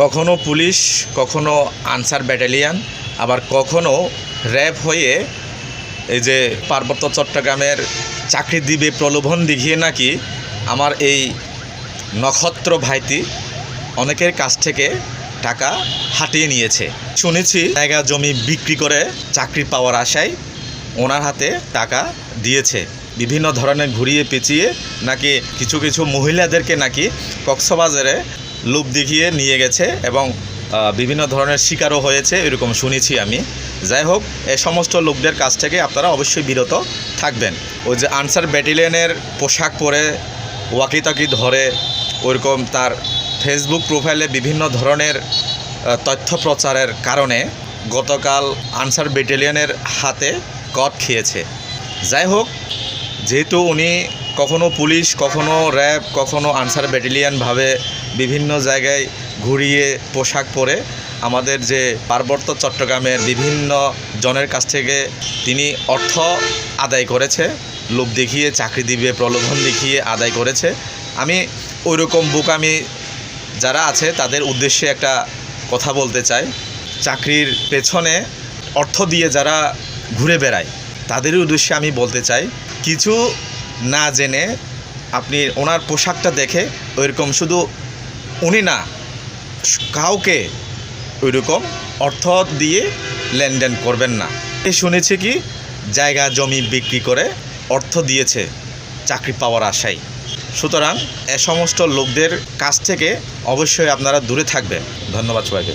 কখনো পুলিশ, কখনো answer battalion, আবার কখনো র্যাব হয়ে এই যে পার্বত্য চট্টগ্রামের চাকরি দিবে, প্রলোভন দেখিয়ে নাকি আমার এই নক্ষত্র ভাইটি অনেকের কাছ থেকে টাকা হাতিয়ে নিয়েছে। শুনেছি, জায়গা জমি বিক্রি করে চাকরি পাওয়ার আশায় ওনার হাতে টাকা দিয়েছে। বিভিন্ন ধরনের ঘুরিয়ে পেঁচিয়ে নাকি কিছু কিছু মহিলাদেরকে নাকি কক্সবাজারে লোভ দেখিয়ে নিয়ে গেছে এবং বিভিন্ন ধরনের শিকারও হয়েছে, এরকম শুনেছি আমি। যাই হোক, এ সমস্ত লোকদের কাছ থেকে আপনারা অবশ্যই বিরত থাকবেন। ওই যে আনসার ব্যাটালিয়নের পোশাক পরে ওয়াকিটাকি ধরে ওইরকম তার ফেসবুক প্রোফাইলে বিভিন্ন ধরনের তথ্য প্রচারের কারণে গতকাল আনসার ব্যাটালিয়নের হাতে কট খেয়েছে। যাই হোক, যেহেতু উনি কখনো পুলিশ, কখনো র্যাব, কখনো আনসার ব্যাটালিয়ানভাবে বিভিন্ন জায়গায় ঘুরিয়ে পোশাক পরে আমাদের যে পার্বত্য চট্টগ্রামের বিভিন্ন জনের কাছ থেকে তিনি অর্থ আদায় করেছে, লোভ দেখিয়ে, চাকরি দিবে, প্রলোভন দেখিয়ে আদায় করেছে। আমি ওই রকম বোকামি যারা আছে তাদের উদ্দেশ্যে একটা কথা বলতে চাই। চাকরির পেছনে অর্থ দিয়ে যারা ঘুরে বেড়ায় তাদের উদ্দেশ্যে আমি বলতে চাই, কিছু না জেনে আপনি ওনার পোশাকটা দেখে ওইরকম শুধু উনি না, কাউকে ওইরকম অর্থ দিয়ে লেনদেন করবেন না। এ শুনেছি কি, জায়গা, জমি বিক্রি করে অর্থ দিয়েছে চাকরি পাওয়ার আশায়। সুতরাং এ সমস্ত লোকদের কাছ থেকে অবশ্যই আপনারা দূরে থাকবেন। ধন্যবাদ সবাইকে।